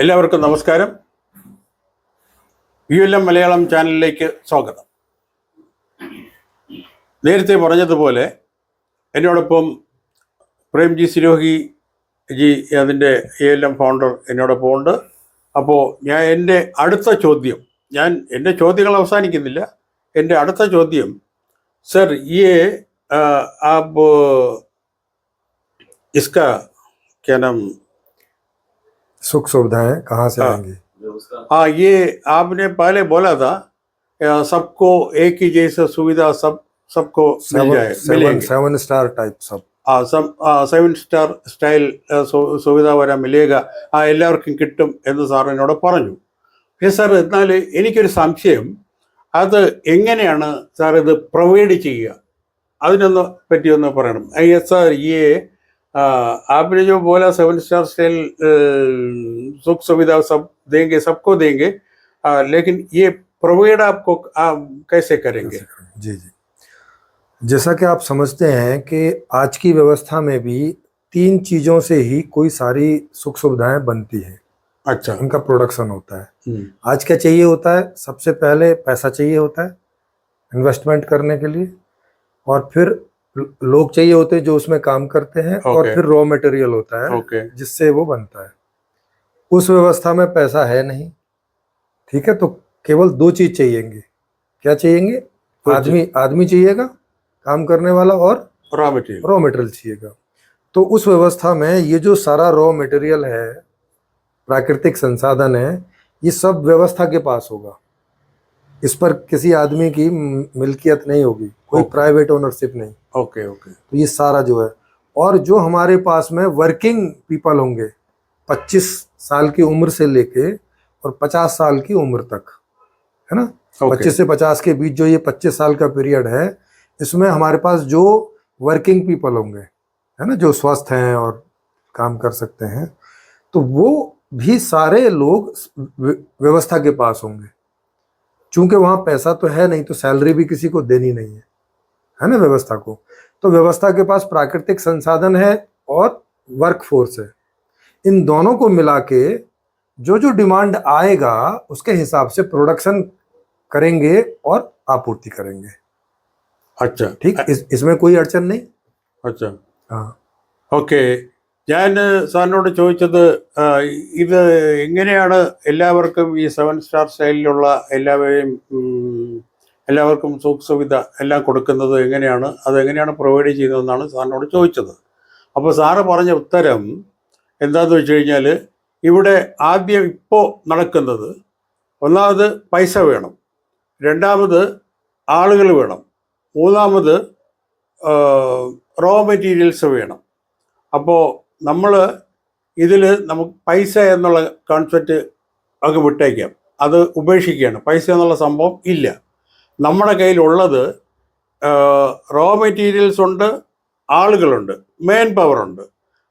എല്ലാവർക്കും നമസ്കാരം U L M Malayalam ചാനലിലേക്ക് സ്വാഗതം നേരത്തെ പറഞ്ഞതുപോലെ എന്നോടൊപ്പം പ്രേംജി സിരോഹി ജി അതിൻ്റെ എ എൽ എം ഫൗണ്ടർ എന്നോടൊപ്പം ഉണ്ട് അപ്പോൾ ഞാൻ എൻ്റെ അടുത്ത ചോദ്യം ഞാൻ എൻ്റെ ചോദ്യങ്ങൾ അവസാനിക്കുന്നില്ല എൻ്റെ അടുത്ത ചോദ്യം സർ ഈ ആപ്പ് ഇസ്കാ क्या नाम सुख सुविधाएं कहाँ से हाँ। आएंगी हाँ ये आपने पहले बोला था अ, सबको एक ही जैसा सुविधा सब सबको मिल जाए सेवन मिलेंगे सेवन स्टार टाइप सब ആ സം ആ, സെവൻ സ്റ്റാർ സ്റ്റൈൽ ആ, സു- സുവിധ വരാൻ മിലേക ആ എല്ലാവർക്കും കിട്ടും എന്ന് സാർ എന്നോട് പറഞ്ഞു പക്ഷേ സാർ എന്നാൽ എനിക്കൊരു സംശയം അത് എങ്ങനെയാണ് സാർ ഇത് പ്രൊവൈഡ് ചെയ്യുക അതിനൊന്ന് പറ്റി ഒന്ന് പറയണം അയ്യ സാർ ഈ आ, आपने जो बोला सेवन स्टार स्टाइल सुख सुविधा सब देंगे सबको देंगे आ, लेकिन ये प्रोवाइड आपको आ, कैसे करेंगे? जी जी। जैसा कि आप समझते हैं कि आज की व्यवस्था में भी तीन चीज़ों से ही कोई सारी सुख सुविधाएँ बनती हैं। अच्छा। उनका प्रोडक्शन होता है। हम्म, आज क्या चाहिए होता है? सबसे पहले पैसा चाहिए होता है इन्वेस्टमेंट करने के लिए और फिर लोग चाहिए होते हैं जो उसमें काम करते हैं okay. और फिर रॉ मटेरियल होता है ओके जिससे वो बनता है। उस व्यवस्था में पैसा है नहीं। ठीक है तो केवल दो चीज़ चाहिएँगे। क्या चाहिएँगे? आदमी आदमी चाहिएगा काम करने वाला और रॉ मटेरियल रॉ मटेरियल चाहिएगा। तो उस व्यवस्था में ये जो सारा रॉ मटेरियल है प्राकृतिक संसाधन है ये सब व्यवस्था के पास होगा। इस पर किसी आदमी की मिल्कियत नहीं होगी कोई. प्राइवेट ओनरशिप नहीं। ओके ओके तो ये सारा जो है और जो हमारे पास में वर्किंग पीपल होंगे 25 साल की उम्र से लेके और 50 साल की उम्र तक है ना? पच्चीस 25 से 50 के बीच जो ये 25 साल का पीरियड है इसमें हमारे पास जो वर्किंग पीपल होंगे है ना जो स्वस्थ हैं और काम कर सकते हैं तो वो भी सारे लोग व्यवस्था के पास होंगे। चूँकि वहाँ पैसा तो है नहीं तो सैलरी भी किसी को देनी नहीं है। है ना व्यवस्था को? तो व्यवस्था के पास प्राकृतिक संसाधन है और वर्क फोर्स है। इन दोनों को मिला के जो जो डिमांड आएगा उसके हिसाब से प्रोडक्शन करेंगे और आपूर्ति करेंगे। अच्छा। ठीक? इस, इसमें कोई अड़चन नहीं? अच्छा। हाँ। ओके ഞാൻ സാറിനോട് ചോദിച്ചത് ഇത് എങ്ങനെയാണ് എല്ലാവർക്കും ഈ സെവൻ സ്റ്റാർ സ്റ്റൈലിലുള്ള എല്ലാവരെയും എല്ലാവർക്കും സുഖ സുവിധ എല്ലാം കൊടുക്കുന്നത് എങ്ങനെയാണ്? അതെങ്ങനെയാണ് പ്രൊവൈഡ് ചെയ്യുന്നതെന്നാണ് സാറിനോട് ചോദിച്ചത്. അപ്പോൾ സാറ് പറഞ്ഞ ഉത്തരം എന്താണെന്ന് വെച്ച് കഴിഞ്ഞാൽ ഇവിടെ ആദ്യം ഇപ്പോൾ നടക്കുന്നത് ഒന്നാമത് പൈസ വേണം. രണ്ടാമത് ആളുകൾ വേണം. മൂന്നാമത് റോ മെറ്റീരിയൽസ് വേണം. അപ്പോൾ നമ്മൾ ഇതിൽ നമുക്ക് പൈസ എന്നുള്ള കോൺസെപ്റ്റ് അങ്ങ് വിട്ടേക്കാം. അത് ഉപേക്ഷിക്കുകയാണ്. പൈസ എന്നുള്ള സംഭവം ഇല്ല. നമ്മുടെ കയ്യിലുള്ളത് റോ മെറ്റീരിയൽസ് ഉണ്ട് ആളുകളുണ്ട് മെയിൻ പവർ ഉണ്ട്.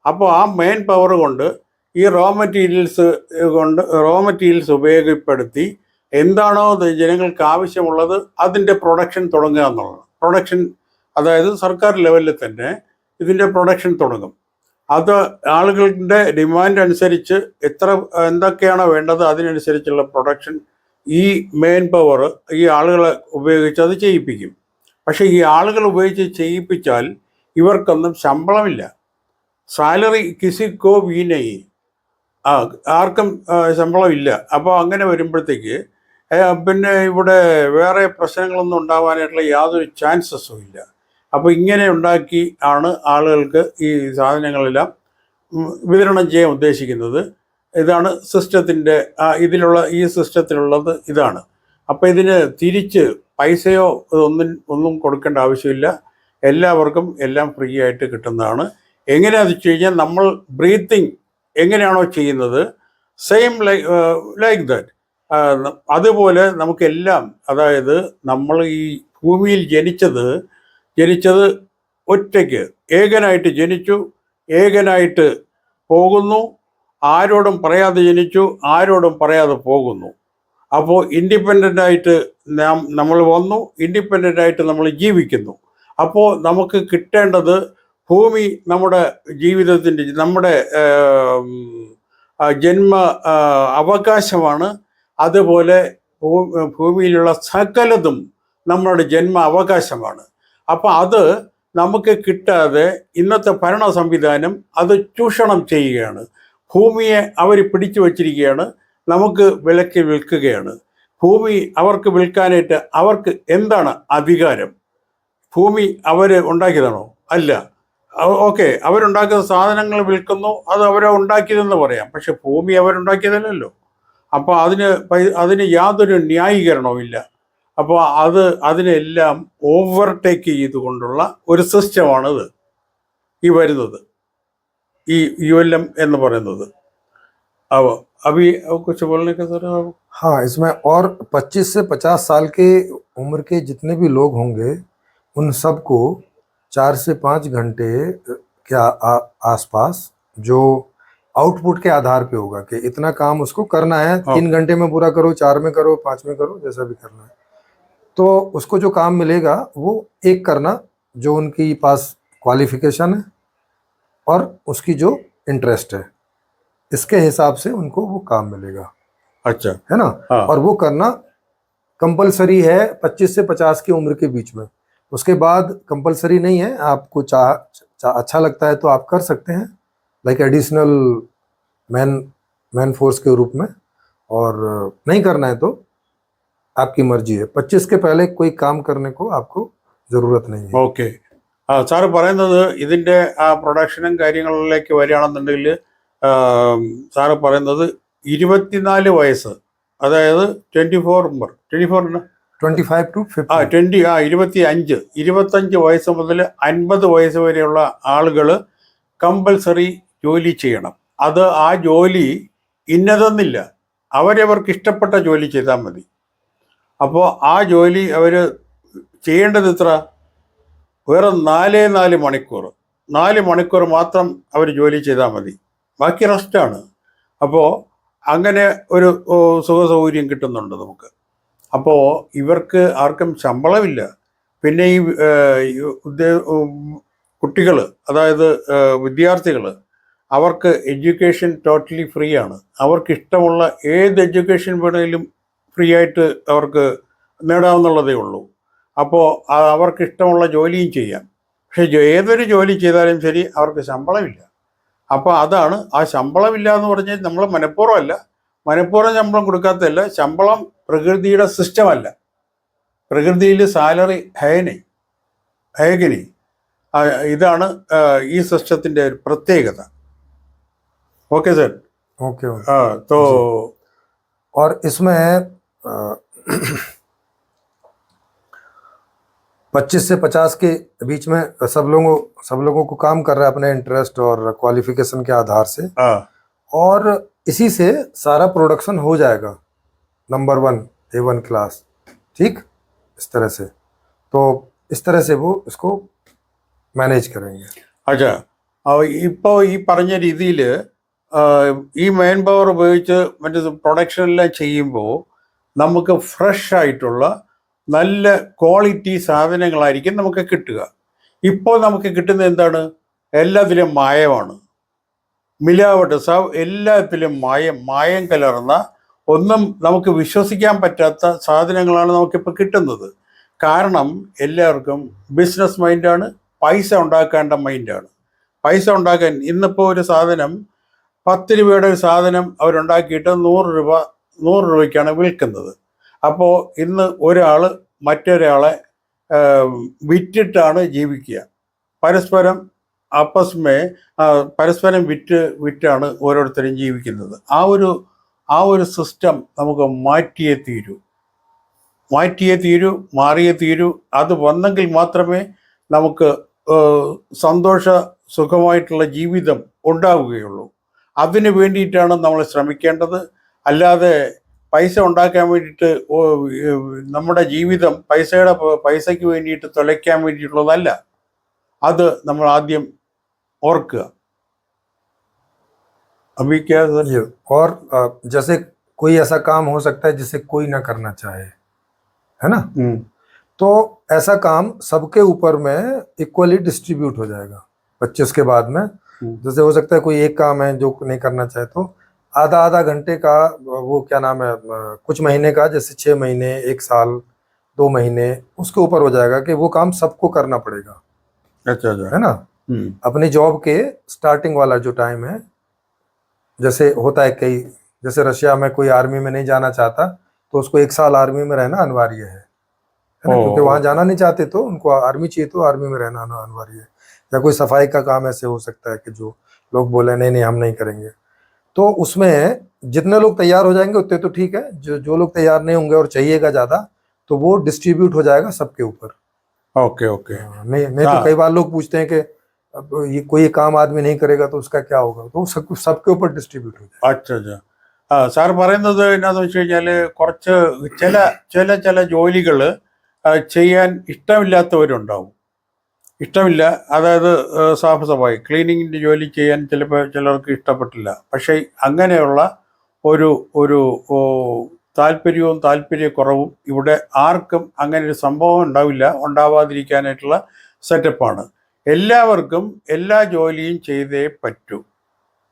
അപ്പോൾ ആ മെയിൻ പവർ കൊണ്ട് ഈ റോ മെറ്റീരിയൽസ് കൊണ്ട് റോ മെറ്റീരിയൽസ് ഉപയോഗപ്പെടുത്തി എന്താണോ ജനങ്ങൾക്ക് ആവശ്യമുള്ളത് അതിന്റെ പ്രൊഡക്ഷൻ തുടങ്ങുക എന്നുള്ളതാണ്. പ്രൊഡക്ഷൻ അതായത് സർക്കാർ ലെവലിൽ തന്നെ ഇതിന്റെ പ്രൊഡക്ഷൻ തുടങ്ങും. അത് ആളുകളുടെ ഡിമാൻഡ് അനുസരിച്ച് എത്ര എന്തൊക്കെയാണോ വേണ്ടത് അതിനനുസരിച്ചുള്ള പ്രൊഡക്ഷൻ ഈ മെയിൻ പവർ ഈ ആളുകളെ ഉപയോഗിച്ച് അത് ചെയ്യിപ്പിക്കും. പക്ഷേ ഈ ആളുകൾ ഉപയോഗിച്ച് ചെയ്യിപ്പിച്ചാൽ ഇവർക്കൊന്നും ശമ്പളമില്ല. സാലറി കിസിക്കോ വീനയി ആർക്കും ശമ്പളമില്ല. അപ്പോൾ അങ്ങനെ വരുമ്പോഴത്തേക്ക് പിന്നെ ഇവിടെ വേറെ പ്രശ്നങ്ങളൊന്നും ഉണ്ടാവാനായിട്ടുള്ള യാതൊരു ചാൻസസും ഇല്ല. അപ്പോൾ ഇങ്ങനെ ഉണ്ടാക്കി ആണ് ആളുകൾക്ക് ഈ സാധനങ്ങളെല്ലാം വിതരണം ചെയ്യാൻ ഉദ്ദേശിക്കുന്നത്. ഇതാണ് സിസ്റ്റത്തിന്റെ ഇതിലുള്ള ഈ സിസ്റ്റത്തിലുള്ളത് ഇതാണ്. അപ്പോൾ ഇതിന് തിരിച്ച് പൈസയോ ഒന്നും ഒന്നും കൊടുക്കേണ്ട ആവശ്യമില്ല. എല്ലാവർക്കും എല്ലാം ഫ്രീ ആയിട്ട് കിട്ടുന്നതാണ്. എങ്ങനെയാണെന്ന് വെച്ച് കഴിഞ്ഞാൽ നമ്മൾ ബ്രീത്തിങ് എങ്ങനെയാണോ ചെയ്യുന്നത്? സെയിം ലൈ ലൈക്ക് ദാറ്റ്. അതുപോലെ നമുക്കെല്ലാം അതായത് നമ്മൾ ഈ ഭൂമിയിൽ ജനിച്ചത് ജനിച്ചത് ഒറ്റയ്ക്ക്. ഏകനായിട്ട് ജനിച്ചു ഏകനായിട്ട് പോകുന്നു. ആരോടും പറയാതെ ജനിച്ചു ആരോടും പറയാതെ പോകുന്നു. അപ്പോൾ ഇൻഡിപെൻഡന്റ് ആയിട്ട് നാം നമ്മൾ വന്നു ഇൻഡിപെൻഡന്റ് ആയിട്ട് നമ്മൾ ജീവിക്കുന്നു. അപ്പോൾ നമുക്ക് കിട്ടേണ്ടത് ഭൂമി നമ്മുടെ ജീവിതത്തിന്റെ നമ്മുടെ ജന്മ അവകാശമാണ്. അതുപോലെ ഭൂമിയിലുള്ള സകലതും നമ്മുടെ ജന്മ അവകാശമാണ്. അപ്പം അത് നമുക്ക് കിട്ടാതെ ഇന്നത്തെ ഭരണ സംവിധാനം അത് ചൂഷണം ചെയ്യുകയാണ്. ഭൂമിയെ അവർ പിടിച്ചു വച്ചിരിക്കുകയാണ്. നമുക്ക് വിലക്ക് വിൽക്കുകയാണ്. ഭൂമി അവർക്ക് വിൽക്കാനായിട്ട് അവർക്ക് എന്താണ് അധികാരം? ഭൂമി അവർ ഉണ്ടാക്കിയതാണോ? അല്ല. ഓക്കെ. അവരുണ്ടാക്കുന്ന സാധനങ്ങൾ വിൽക്കുന്നു അത് അവരെ ഉണ്ടാക്കിയതെന്ന് പറയാം. പക്ഷെ ഭൂമി അവരുണ്ടാക്കിയതല്ലല്ലോ. അപ്പോൾ അതിന് അതിന് യാതൊരു ന്യായീകരണവും ഇല്ല. അപ്പോൾ അത് അതിനെല്ലാം ഓവർടേക്ക് ചെയ്തുകൊണ്ടുള്ള ഒരു സിസ്റ്റമാണിത് ഈ വരുന്നത്. ഈ യു എൽ എം എന്ന് പറയുന്നത്. अब कुछ बोलने का सर हाँ इसमें और 25 से 50 साल के उम्र के जितने भी लोग होंगे उन सबको चार से पाँच घंटे के आसपास जो आउटपुट के आधार पे होगा कि इतना काम उसको करना है। हाँ। तीन घंटे में पूरा करो चार में करो पाँच में करो जैसा भी करना है। तो उसको जो काम मिलेगा वो एक करना जो उनकी पास क्वालिफिकेशन है और उसकी जो इंटरेस्ट है। इसके हिसाब से उनको वो काम मिलेगा। अच्छा। है ना? हाँ। और वो करना कंपलसरी है 25 से 50 की उम्र के बीच में। उसके बाद कंपलसरी नहीं है आपको चाह चा, अच्छा लगता है तो आप कर सकते हैं like additional man man force के रूप में। और नहीं करना है तो आपकी मर्जी है 25 के पहले कोई काम करने को आपको ज़रूरत नहीं है ഓക്കെ ആ സാറ് പറയുന്നത് ഇതിൻ്റെ ആ പ്രൊഡക്ഷനും കാര്യങ്ങളിലേക്ക് വരികയാണെന്നുണ്ടെങ്കിൽ ആ, സാറ് പറയുന്നത് ഇരുപത്തിനാല് വയസ്സ് അതായത് ട്വൻറ്റി ഫോർ ഉമ്പർ ട്വൻറ്റി ഫോറിന് 25 टू ആ 50 ട്വൻറ്റി ആ ഇരുപത്തി അഞ്ച് ഇരുപത്തഞ്ച് വയസ്സ് മുതൽ അൻപത് വയസ്സ് വരെയുള്ള ആളുകൾ കമ്പൽസറി ജോലി ചെയ്യണം അത് ആ ജോലി ഇന്നതെന്നില്ല അവരവർക്ക് ഇഷ്ടപ്പെട്ട ജോലി ചെയ്താൽ മതി അപ്പോൾ ആ ജോലി അവർ ചെയ്യേണ്ടത് ഇത്ര വെറും നാലേ നാല് മണിക്കൂർ. നാല് മണിക്കൂർ മാത്രം അവർ ജോലി ചെയ്താൽ മതി. ബാക്കി റെസ്റ്റാണ്. അപ്പോൾ അങ്ങനെ ഒരു സുഖസൗകര്യം സുഖ സൗകര്യം കിട്ടുന്നുണ്ട് നമുക്ക്. അപ്പോൾ ഇവർക്ക് ആർക്കും ശമ്പളമില്ല. പിന്നെ ഈ കുട്ടികൾ അതായത് വിദ്യാർത്ഥികൾ അവർക്ക് എഡ്യൂക്കേഷൻ ടോട്ടലി ഫ്രീ ആണ്. അവർക്ക് ഇഷ്ടമുള്ള ഏത് എഡ്യൂക്കേഷൻ വേണമെങ്കിലും ഫ്രീ ആയിട്ട് അവർക്ക് നേടാവുന്നുള്ളതേ ഉള്ളൂ അപ്പോൾ അവർക്ക് ഇഷ്ടമുള്ള ജോലിയും ചെയ്യാം പക്ഷേ ജോ- ഏതൊരു ജോലി ചെയ്താലും ശരി അവർക്ക് ശമ്പളമില്ല അപ്പോൾ അതാണ് ആ ശമ്പളമില്ല എന്ന് പറഞ്ഞാൽ നമ്മൾ മനഃപൂർവ്വമല്ല മനഃപൂർവ്വം ശമ്പളം കൊടുക്കാത്തതല്ല ശമ്പളം പ്രകൃതിയുടെ സിസ്റ്റമല്ല പ്രകൃതിയിൽ സാലറി ഹേനെ ഹേഗനി ആ, ഇതാണ് ആ, ഈ സിസ്റ്റത്തിൻ്റെ ഒരു പ്രത്യേകത ഓക്കെ സർ ओके ओके ആ തോ और इसमें पच्चीस से पचास के बीच में सब लोगों सब लोगों को काम कर रहा है अपने इंटरेस्ट और क्वालिफिकेशन के आधार से ആ और इसी से सारा प्रोडक्शन हो जाएगा number one A one class ठीक इस तरह से तो इस तरह से वो इसको मैनेज करेंगे അച്ഛാ ഇപ്പോൾ ഈ പറഞ്ഞ രീതിയിൽ ഈ മെയിൻ പവർ ഉപയോഗിച്ച് മറ്റേ പ്രൊഡക്ഷൻ എല്ലാം ചെയ്യുമ്പോൾ നമുക്ക് ഫ്രഷ് ആയിട്ടുള്ള നല്ല ക്വാളിറ്റി സാധനങ്ങളായിരിക്കും നമുക്ക് കിട്ടുക. ഇപ്പോൾ നമുക്ക് കിട്ടുന്നത് എന്താണ്? എല്ലാത്തിലും മായമാണ്. മിലാവട്ട് സാവ് എല്ലാത്തിലും മായം മായം കലർന്ന ഒന്നും നമുക്ക് വിശ്വസിക്കാൻ പറ്റാത്ത സാധനങ്ങളാണ് നമുക്കിപ്പോൾ കിട്ടുന്നത്. കാരണം എല്ലാവർക്കും ബിസിനസ് മൈൻഡാണ് പൈസ ഉണ്ടാക്കേണ്ട മൈൻഡാണ് പൈസ ഉണ്ടാക്കാൻ ഇന്നിപ്പോൾ ഒരു സാധനം പത്ത് രൂപയുടെ ഒരു സാധനം അവരുണ്ടാക്കിയിട്ട് നൂറ് രൂപ നൂറ് രൂപയ്ക്കാണ് വിൽക്കുന്നത്. അപ്പോൾ ഇന്ന് ഒരാൾ മറ്റൊരാളെ വിറ്റിട്ടാണ് ജീവിക്കുക. പരസ്പരം അപ്പസ്മേ പരസ്പരം വിറ്റ് വിറ്റാണ് ഓരോരുത്തരും ജീവിക്കുന്നത്. ആ ഒരു ആ ഒരു സിസ്റ്റം നമുക്ക് മാറ്റിയേ തീരൂ. മാറ്റിയേ തീരൂ മാറിയേ തീരൂ. അത് വന്നെങ്കിൽ മാത്രമേ നമുക്ക് സന്തോഷ സുഖമായിട്ടുള്ള ജീവിതം ഉണ്ടാവുകയുള്ളൂ. അതിനു വേണ്ടിയിട്ടാണ് നമ്മൾ ശ്രമിക്കേണ്ടത്. അല്ലാതെ പൈസ ഉണ്ടാക്കാൻ വേണ്ടിയിട്ട് ഓ, ഏഹ്, നമ്മുടെ ജീവിതം പൈസയുടെ പ- പൈസയ്ക്ക് വേണ്ടിയിട്ട് തുലയ്ക്കാൻ വേണ്ടിയിട്ടുള്ളതല്ല അത് നമ്മൾ ആദ്യം ഓർക്കുക अभी क्या सर ये और अ, जैसे कोई ऐसा काम हो सकता है जिसे कोई ना करना चाहे है ना हम्म, तो ऐसा काम सबके ऊपर में इक्वली डिस्ट्रीब्यूट हो जाएगा पच्चीस के बाद में जैसे हो सकता है कोई एक काम है जो नहीं करना चाहे तो आधा आधा घंटे का वो क्या नाम है कुछ महीने का जैसे छः महीने एक साल दो महीने उसके ऊपर हो जाएगा कि वो काम सबको करना पड़ेगा। अच्छा अच्छा। है ना? हम्म, अपनी जॉब के स्टार्टिंग वाला जो टाइम है जैसे होता है कई जैसे रशिया में कोई आर्मी में नहीं जाना चाहता तो उसको एक साल आर्मी में रहना अनिवार्य है। है ना? क्योंकि वहाँ जाना नहीं चाहते तो उनको आर्मी चाहिए तो आर्मी में रहना अनिवार्य है। या कोई सफ़ाई का काम ऐसे हो सकता है कि जो लोग बोले नहीं नहीं हम नहीं करेंगे। तो उसमें जितने लोग तैयार हो जाएंगे उतने तो ठीक है जो जो लोग तैयार नहीं होंगे और चाहिएगा ज्यादा तो वो डिस्ट्रीब्यूट हो जाएगा सबके ऊपर ओके ओके हाँ, नहीं नहीं हाँ। तो कई बार लोग पूछते हैं कि अब ये कोई काम आदमी नहीं करेगा तो उसका क्या होगा तो सब सबके ऊपर डिस्ट्रीब्यूट हो जाए അച്ഛ അച്ഛ ആ സാർ പറയുന്നത് എന്നാന്ന് വെച്ച് കഴിഞ്ഞാൽ കുറച്ച് ചില ചില ചില ജോലികൾ ചെയ്യാൻ ഇഷ്ടമില്ലാത്തവരുണ്ടാവും ഇഷ്ടമില്ല. അതായത് സാഹസമായി ക്ലീനിങ്ങിന്റെ ജോലി ചെയ്യാൻ ചിലപ്പോൾ ചിലർക്ക് ഇഷ്ടപ്പെട്ടില്ല. പക്ഷേ അങ്ങനെയുള്ള ഒരു ഒരു താല്പര്യവും താല്പര്യക്കുറവും ഇവിടെ ആർക്കും അങ്ങനെ ഒരു സംഭവം ഉണ്ടാവില്ല. ഉണ്ടാവാതിരിക്കാനായിട്ടുള്ള സെറ്റപ്പാണ്. എല്ലാവർക്കും എല്ലാ ജോലിയും ചെയ്തേ പറ്റൂ.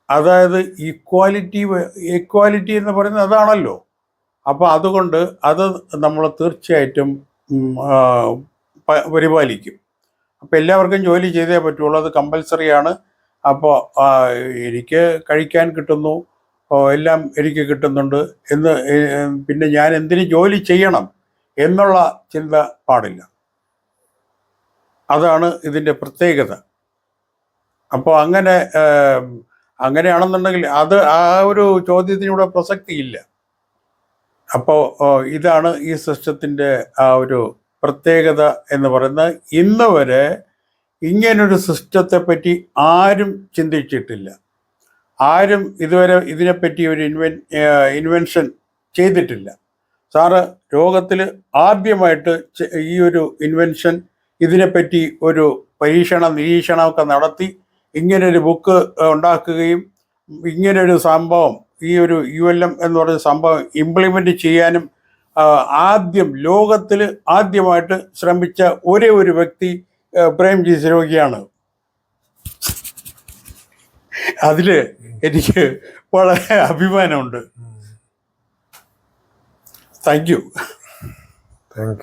അതായത് ഈക്വാലിറ്റി ഈക്വാലിറ്റി എന്ന് പറയുന്നത് അതാണല്ലോ. അപ്പോൾ അതുകൊണ്ട് അത് നമ്മൾ തീർച്ചയായിട്ടും പരിപാലിക്കും. അപ്പോൾ എല്ലാവർക്കും ജോലി ചെയ്തേ പറ്റുള്ളൂ. അത് കമ്പൽസറി ആണ്. അപ്പോൾ എനിക്ക് കഴിക്കാൻ കിട്ടുന്നു. എല്ലാം എനിക്ക് കിട്ടുന്നുണ്ട്. എന്ന് പിന്നെ ഞാൻ എന്തിന് ജോലി ചെയ്യണം എന്നുള്ള ചിന്ത പാടില്ല. അതാണ് ഇതിന്റെ പ്രത്യേകത. അപ്പോൾ അങ്ങനെ അങ്ങനെയാണെന്നുണ്ടെങ്കിൽ അത് ആ ഒരു ചോദ്യത്തിനൂടെ പ്രസക്തിയില്ല. അപ്പോൾ ഇതാണ് ഈ സിസ്റ്റത്തിന്റെ ആ ഒരു പ്രത്യേകത എന്ന് പറയുന്നത് ഇന്ന് വരെ ഇങ്ങനൊരു സിസ്റ്റത്തെ പറ്റി ആരും ചിന്തിച്ചിട്ടില്ല. ആരും ഇതുവരെ ഇതിനെപ്പറ്റി ഒരു ഇൻവെൻ ഇൻവെൻഷൻ ചെയ്തിട്ടില്ല. സാറ് ലോകത്തിൽ ആദ്യമായിട്ട് ഈ ഒരു ഇൻവെൻഷൻ ഇതിനെപ്പറ്റി ഒരു പരീക്ഷണ നിരീക്ഷണമൊക്കെ നടത്തി ഇങ്ങനൊരു ബുക്ക് ഉണ്ടാക്കുകയും ഇങ്ങനൊരു സംഭവം ഈ ഒരു യു എൽ എം എന്ന് പറയുന്ന സംഭവം ഇംപ്ലിമെന്റ് ചെയ്യാനും ആദ്യം ലോകത്തിൽ ആദ്യമായിട്ട് ശ്രമിച്ച ഒരേ ഒരു വ്യക്തി പ്രേംജി സിരോഗിയാണ്. അതിൽ എനിക്ക് വളരെ അഭിമാനമുണ്ട്. Thank you. थैंक